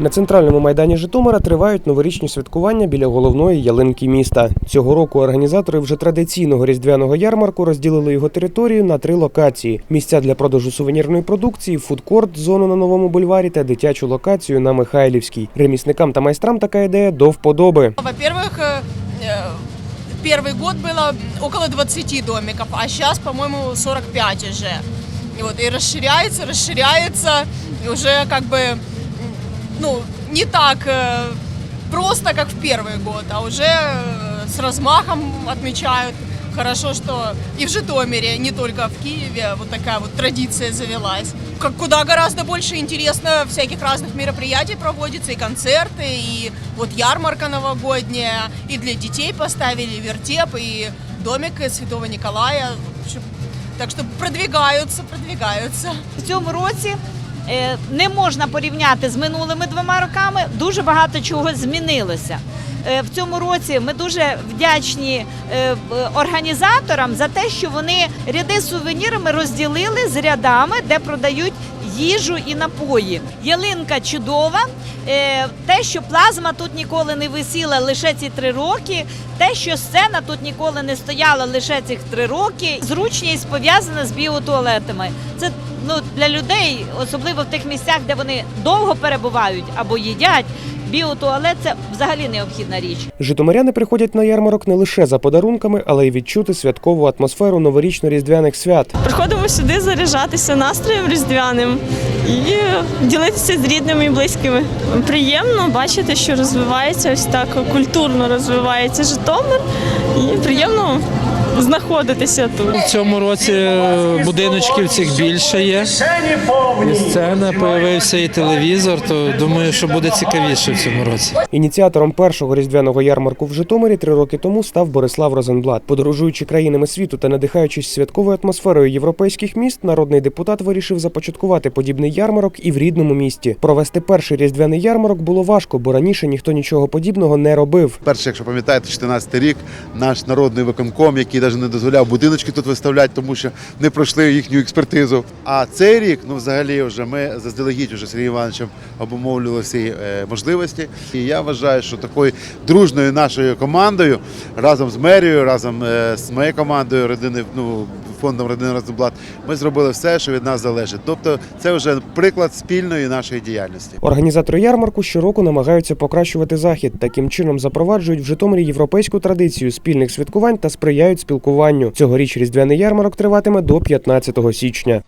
На центральному майдані Житомира тривають новорічні святкування біля головної ялинки міста. Цього року організатори вже традиційного різдвяного ярмарку розділили його територію на три локації: місця для продажу сувенірної продукції, фудкорт, зону на новому бульварі та дитячу локацію на Михайлівській. Ремісникам та майстрам така ідея до вподоби. Во-первых, э, э, первый год было около 20 домиков, а сейчас, по-моему, 45 уже. И вот и расширяется, расширяется, и уже как бы, м, ну, не так э, просто, как в первый год, а уже э, с размахом отмечают. Хорошо, что и в Житомире, не только в Киеве, вот такая вот традиция завелась. Как куда гораздо больше интересно всяких разных мероприятий проводится, и концерты, и вот ярмарка новогодняя, и для детей поставили вертеп, и домик Святого Николая. В общем, Так что продвигаются, продвигаются. В цьому році е, не можна порівняти з минулими двома роками. Дуже багато чого змінилося. Е, В цьому році ми дуже вдячні е, організаторам за те, що вони ряди з сувенірами розділили з рядами, де продають їжу і напої. Ялинка чудова. Е, Те, що плазма тут ніколи не висіла лише ці три роки, те, що сцена тут ніколи не стояла лише цих три роки, зручність пов'язана з біотуалетами. Це ну для людей, особливо в тих місцях, де вони довго перебувають або їдять. Біотуалет це взагалі необхідна річ. Житомиряни приходять на ярмарок не лише за подарунками, але й відчути святкову атмосферу новорічно-різдвяних свят. Приходимо сюди заряджатися настроєм різдвяним і ділитися з рідними і близькими. Приємно бачити, що розвивається ось так культурно розвивається Житомир, і приємно знаходитися тут. В цьому році будиночків цих більше є. І сцена, появився і телевізор, то думаю, що буде цікавіше в цьому році. Ініціатором першого різдвяного ярмарку в Житомирі три роки тому став Борислав Розенблат. Подорожуючи країнами світу та надихаючись святковою атмосферою європейських міст, народний депутат вирішив започаткувати подібний ярмарок і в рідному місті. Провести перший різдвяний ярмарок було важко, бо раніше ніхто нічого подібного не робив. Перший, якщо пам'ятаєте, 14 рік, наш народний виконком, який навіть не дозволяв будиночки тут виставляти, тому що не пройшли їхню експертизу. А цей рік, ну взагалі, вже ми заздалегідь вже з Сергієм Івановичем обумовлювали всі е, можливості. І я вважаю, що такою дружною нашою командою разом з мерією, разом е, з моєю командою родини, ну фондом родини Розенблат, ми зробили все, що від нас залежить. Тобто, це вже приклад спільної нашої діяльності. Організатори ярмарку щороку намагаються покращувати захід. Таким чином запроваджують в Житомирі європейську традицію спільних святкувань та сприяють спілкуванню. Цьогоріч різдвяний ярмарок триватиме до 15 січня.